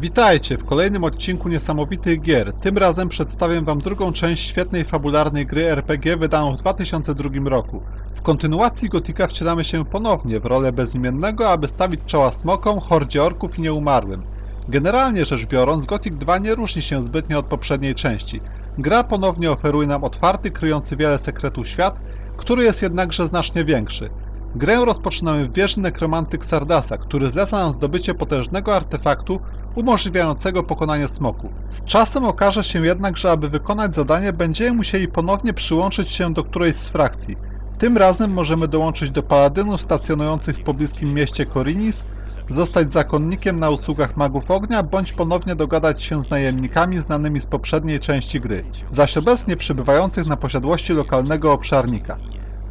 Witajcie w kolejnym odcinku Niesamowitych Gier. Tym razem przedstawię Wam drugą część świetnej fabularnej gry RPG wydaną w 2002 roku. W kontynuacji Gotika wcielamy się ponownie w rolę bezimiennego, aby stawić czoła smokom, hordzie orków i nieumarłym. Generalnie rzecz biorąc, Gothic 2 nie różni się zbytnio od poprzedniej części. Gra ponownie oferuje nam otwarty, kryjący wiele sekretów świat, który jest jednakże znacznie większy. Grę rozpoczynamy w wieży nekromanty Xardasa, który zleca nam zdobycie potężnego artefaktu umożliwiającego pokonanie smoku. Z czasem okaże się jednak, że aby wykonać zadanie będziemy musieli ponownie przyłączyć się do którejś z frakcji. Tym razem możemy dołączyć do paladynów stacjonujących w pobliskim mieście Korinis, zostać zakonnikiem na usługach magów ognia, bądź ponownie dogadać się z najemnikami znanymi z poprzedniej części gry, zaś obecnie przybywających na posiadłości lokalnego obszarnika.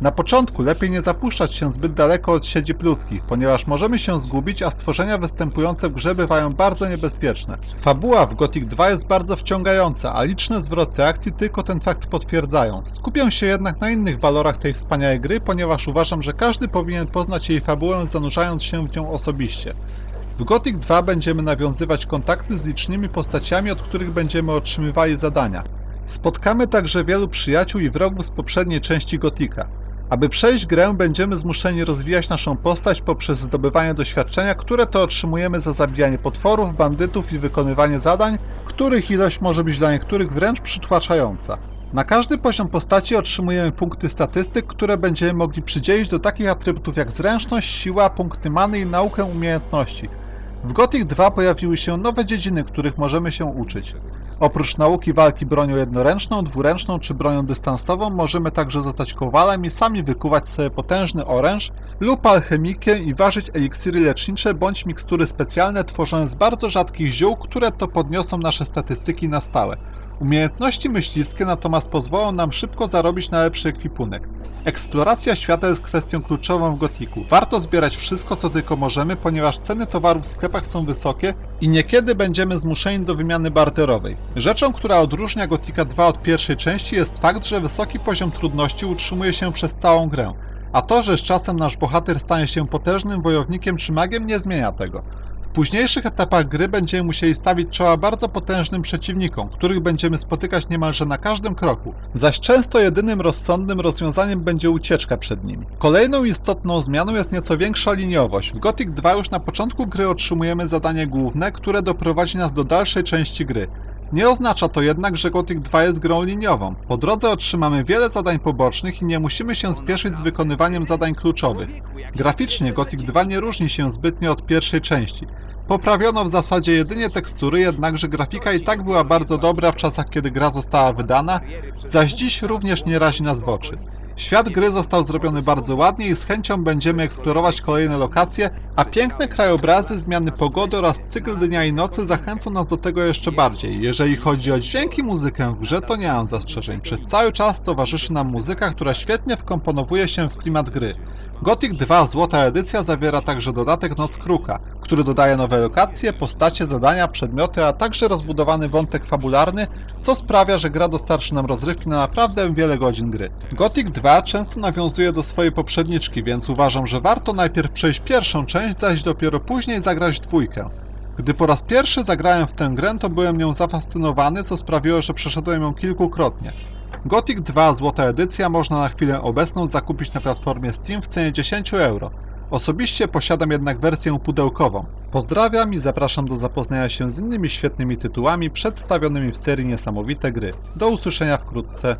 Na początku lepiej nie zapuszczać się zbyt daleko od siedzib ludzkich, ponieważ możemy się zgubić, a stworzenia występujące w grze bywają bardzo niebezpieczne. Fabuła w Gothic 2 jest bardzo wciągająca, a liczne zwroty akcji tylko ten fakt potwierdzają. Skupię się jednak na innych walorach tej wspaniałej gry, ponieważ uważam, że każdy powinien poznać jej fabułę zanurzając się w nią osobiście. W Gothic 2 będziemy nawiązywać kontakty z licznymi postaciami, od których będziemy otrzymywali zadania. Spotkamy także wielu przyjaciół i wrogów z poprzedniej części Gotika. Aby przejść grę, będziemy zmuszeni rozwijać naszą postać poprzez zdobywanie doświadczenia, które to otrzymujemy za zabijanie potworów, bandytów i wykonywanie zadań, których ilość może być dla niektórych wręcz przytłaczająca. Na każdy poziom postaci otrzymujemy punkty statystyk, które będziemy mogli przydzielić do takich atrybutów jak zręczność, siła, punkty many i naukę umiejętności. W Gothic 2 pojawiły się nowe dziedziny, których możemy się uczyć. Oprócz nauki walki bronią jednoręczną, dwuręczną czy bronią dystansową, możemy także zostać kowalem i sami wykuwać sobie potężny oręż lub alchemikiem i ważyć eliksiry lecznicze bądź mikstury specjalne tworzone z bardzo rzadkich ziół, które to podniosą nasze statystyki na stałe. Umiejętności myśliwskie natomiast pozwolą nam szybko zarobić na lepszy ekwipunek. Eksploracja świata jest kwestią kluczową w Gotiku. Warto zbierać wszystko, co tylko możemy, ponieważ ceny towarów w sklepach są wysokie i niekiedy będziemy zmuszeni do wymiany barterowej. Rzeczą, która odróżnia Gotika 2 od pierwszej części jest fakt, że wysoki poziom trudności utrzymuje się przez całą grę. A to, że z czasem nasz bohater stanie się potężnym wojownikiem czy magiem nie zmienia tego. W późniejszych etapach gry będziemy musieli stawić czoła bardzo potężnym przeciwnikom, których będziemy spotykać niemalże na każdym kroku, zaś często jedynym rozsądnym rozwiązaniem będzie ucieczka przed nimi. Kolejną istotną zmianą jest nieco większa liniowość. W Gothic 2 już na początku gry otrzymujemy zadanie główne, które doprowadzi nas do dalszej części gry. Nie oznacza to jednak, że Gothic 2 jest grą liniową. Po drodze otrzymamy wiele zadań pobocznych i nie musimy się spieszyć z wykonywaniem zadań kluczowych. Graficznie Gothic 2 nie różni się zbytnio od pierwszej części. Poprawiono w zasadzie jedynie tekstury, jednakże grafika i tak była bardzo dobra w czasach, kiedy gra została wydana, zaś dziś również nie razi nas w oczy. Świat gry został zrobiony bardzo ładnie i z chęcią będziemy eksplorować kolejne lokacje, a piękne krajobrazy, zmiany pogody oraz cykl dnia i nocy zachęcą nas do tego jeszcze bardziej. Jeżeli chodzi o dźwięk i muzykę w grze, to nie mam zastrzeżeń. Przez cały czas towarzyszy nam muzyka, która świetnie wkomponowuje się w klimat gry. Gothic 2 Złota Edycja zawiera także dodatek Noc Kruka, który dodaje nowe lokacje, postacie, zadania, przedmioty, a także rozbudowany wątek fabularny, co sprawia, że gra dostarczy nam rozrywki na naprawdę wiele godzin gry. Gothic 2 często nawiązuje do swojej poprzedniczki, więc uważam, że warto najpierw przejść pierwszą część, zaś dopiero później zagrać dwójkę. Gdy po raz pierwszy zagrałem w tę grę, to byłem nią zafascynowany, co sprawiło, że przeszedłem ją kilkukrotnie. Gothic 2 Złota Edycja można na chwilę obecną zakupić na platformie Steam w cenie 10 euro. Osobiście posiadam jednak wersję pudełkową. Pozdrawiam i zapraszam do zapoznania się z innymi świetnymi tytułami przedstawionymi w serii Niesamowite Gry. Do usłyszenia wkrótce.